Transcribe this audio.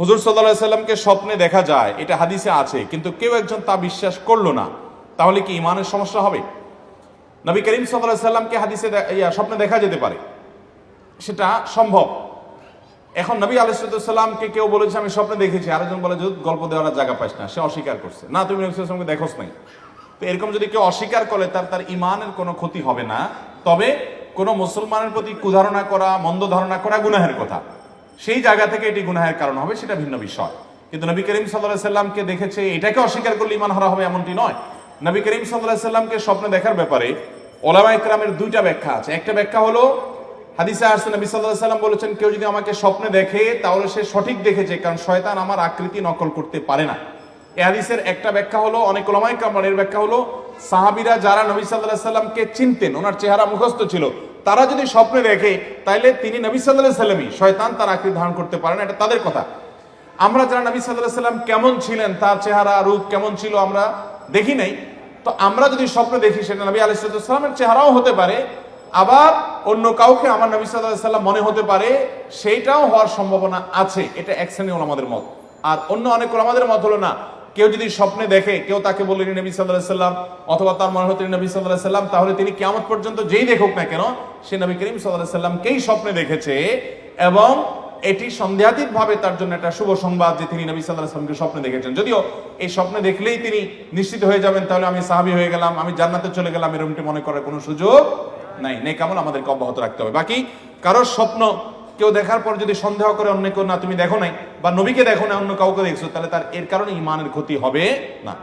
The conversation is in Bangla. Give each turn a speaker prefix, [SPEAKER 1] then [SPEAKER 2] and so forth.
[SPEAKER 1] হুজুর সাল্লাহ সাল্লামকে স্বপ্নে দেখা যায়, এটা হাদিসে আছে, কিন্তু কেউ একজন তা বিশ্বাস করল না। তাহলে কি ইমানের সমস্যা হবে? নবী করিম সাল্লাহ সাল্লামকে হাদিসে স্বপ্নে দেখা যেতে পারে। সেটা সম্ভব। এখন নবী আলাইসাল্লামকে কেউ বলেছে, আমি স্বপ্নে দেখেছি। আরেকজন বলে যে গল্প দেওয়ার জায়গা পাইস না। সে অস্বীকার করছে। না, তুমি নবী সাল্লামকে দেখোস নাই। তো এরকম যদি কেউ অস্বীকার করে, তার তার ইমানের কোনো ক্ষতি হবে না। তবে কোনো মুসলমানের প্রতি কুধারণা করা, মন্দ ধারণা করা গুনাহের কথা। সেই জায়গা থেকে এটি গুনাহের কারণ হবে, সেটা ভিন্ন বিষয়। কিন্তু নবী করিম সাল্লাহ সাল্লামকে দেখেছে, এটাকে অস্বীকার করলে ইমান হারা হবে এমনটি নয়। নবী করিম সাল্লাহ সাল্লামকে স্বপ্নে দেখার ব্যাপারে ওলামা ইকরামের দুইটা ব্যাখ্যা আছে। একটা ব্যাখ্যা হলো, হাদিসে আসছে, নবী আলাইহি সাল্লাম বলেছেন, কেউ যদি আমাকে স্বপ্নে দেখে, তাহলে সে সঠিক দেখেছে, কারণ শয়তান আমার আকৃতি নকল করতে পারে না। এই হাদিসের একটা ব্যাখ্যা হলো, অনেক ওলামাই কামানের ব্যাখ্যা হলো, সাহাবীরা যারা নবী আলাইহি সাল্লামকে চিনতেন, ওনার চেহারা মুখস্থ ছিল তারা যদি স্বপ্নে দেখে, তাইলে তিনি নবী সাল্লাল্লাহু আলাইহি সাল্লামই। শয়তান তার আকৃতি ধারণ করতে পারে না, এটা তাদের কথা। আমরা যারা নবী আলাইহি সাল্লাম কেমন ছিলেন, তার চেহারা, রূপ কেমন ছিল আমরা দেখি নাই। তো আমরা যদি স্বপ্নে দেখি, সেটা নবী আলাইহিস সাল্লামের চেহারাও হতে পারে, আবার অন্য কাউকে আমার নবী সাল্লাম মনে হতে পারে, সেইটাও হওয়ার সম্ভাবনা আছে। এটা এক শ্রেণি ওলামাদের মত। আর অন্য অনেক ওলামাদের মত হলো না কেউ যদি স্বপ্নে দেখে, কেউ তাকে বললেন নবী আলাইহি সাল্লাম অথবা তার মনে হতেন নবী আলাইহি সাল্লাম, তাহলে তিনি কেমন পর্যন্ত যেই দেখুক না কেন, সে নবী করিম আলাইহি সাল্লামকেই স্বপ্নে দেখেছে এবং এটি সন্দেহাতীত ভাবে তার জন্য একটা শুভ সংবাদ যে তিনি নবী আলাইহি সাল্লামকে স্বপ্নে দেখেছেন। যদিও এই স্বপ্নে দেখলেই তিনি নিশ্চিত হয়ে যাবেন, তাহলে আমি সাহাবী হয়ে গেলাম, আমি জান্নাতে চলে গেলাম, এরকমটি মনে করার কোনো সুযোগ নাই। নেই কেমন আমাদেরকে অব্যাহত রাখতে হবে। বাকি, কারোর স্বপ্ন কেউ দেখার পর যদি সন্দেহ করে অন্য কেউ, না, তুমি দেখো নাই, বা নবীকে দেখো না অন্য কাউকে দেখছ, তাহলে তার এর কারণে ইমানের ক্ষতি হবে না।